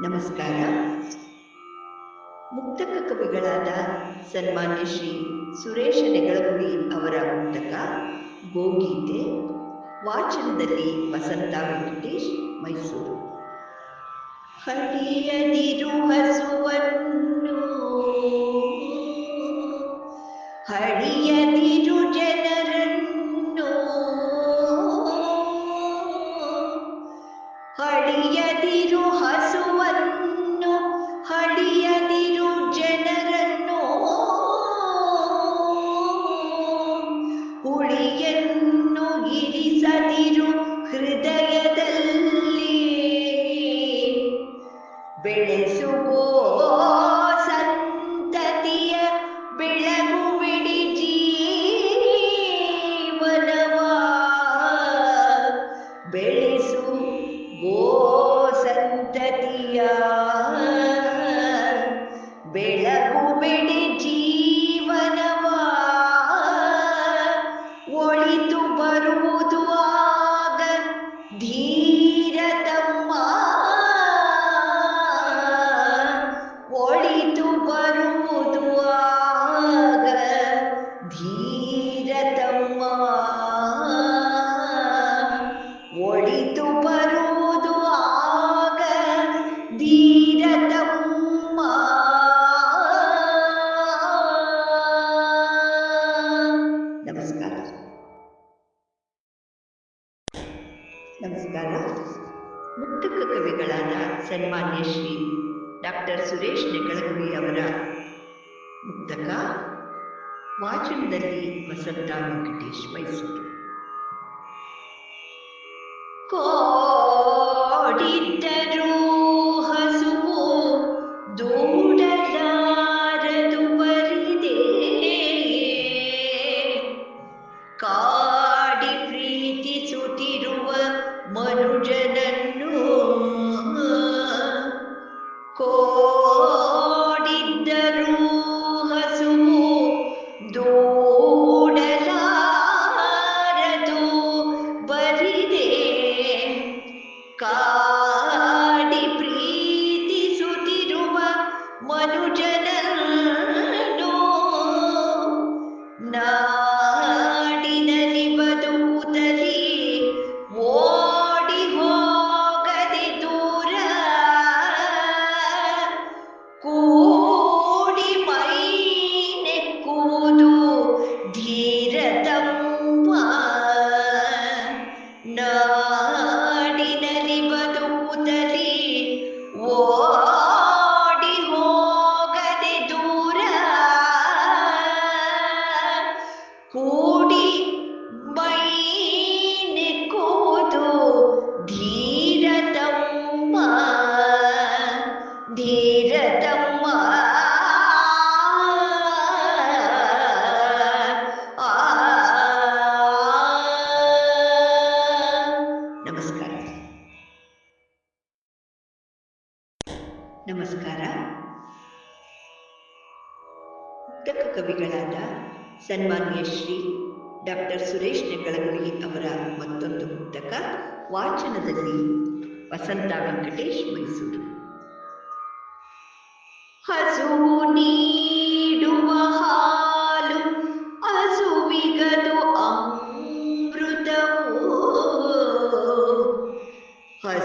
ನಮಸ್ಕಾರ. ಮುಕ್ತಕ ಕವಿಗಳಾದ ಸನ್ಮಾನ್ಯ ಶ್ರೀ ಸುರೇಶ ನೆಗಳಗುಡಿ ಅವರ ಮುಕ್ತಕ, ಗೋಗೀತೆ, ವಾಚನದಲ್ಲಿ ವಸಂತ ವೆಂಕಟೇಶ್, ಮೈಸೂರು. ಹಸುವನ್ನು ಹಳಿಯದಿರು ಒಳಿತು ಬರುವುದು ಆಗ ಧೀರತಮ್ಮ ನಮಸ್ಕಾರ. ನಮಸ್ಕಾರ. ಮುಕ್ತಕ ಕವಿಗಳಾದ ಸನ್ಮಾನ್ಯ ಶ್ರೀ ಡಾಕ್ಟರ್ ಸುರೇಶ್ ನೆಗಳಗುಳಿ ಅವರ ಮುಕ್ತಕ ವಾಚನದಲ್ಲಿ ವಸಂತ ವೆಂಕಟೇಶ್ ಮೈಸೂರು. ಕೋಡಿದ್ದರು ಹಸುವು ದೂಡಲಾರದು ಬರಿದೆ. ಕಾಡಿ ಪ್ರೀತಿಸುತ್ತಿರುವ ಮನುಜನನ್ನು ಕೋಡಿದ್ದರೂ ನಾಡಿನಲ್ಲಿ ಬದುಕುತ್ತಲಿ ಓಡಿ ಹೋಗದೆ ದೂರ ಕೂಡಿ ಮೈ ನೆಕ್ಕುವುದು ಧೀರತಮ್ಮ ಧೀರತಮ್ಮ. ನಮಸ್ಕಾರ. ಪುಸ್ತಕ ಕವಿಗಳಾದ ಸನ್ಮಾನ್ಯ ಶ್ರೀ ಡಾಕ್ಟರ್ ಸುರೇಶ್ ನೆಗಳಗುಳಿ ಅವರ ಮತ್ತೊಂದು ಪುಸ್ತಕ, ವಾಚನದಲ್ಲಿ ವಸಂತ ವೆಂಕಟೇಶ್ ಮೈಸೂರು. ಹಸು ನೀಡುವ ಹಾಲು ಹಸುವಿಗದು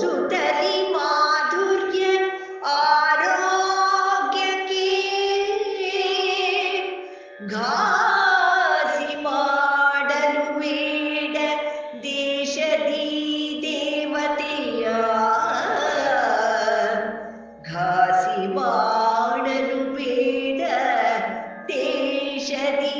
सुतली माधुर्य आरोग्य के घासी ಮಾಡಲು ಬೇಡ ದೇಶದಿ ದೇವತೆಯ घासी ಮಾಡಲು ಬೇಡ ದೇಶದಿ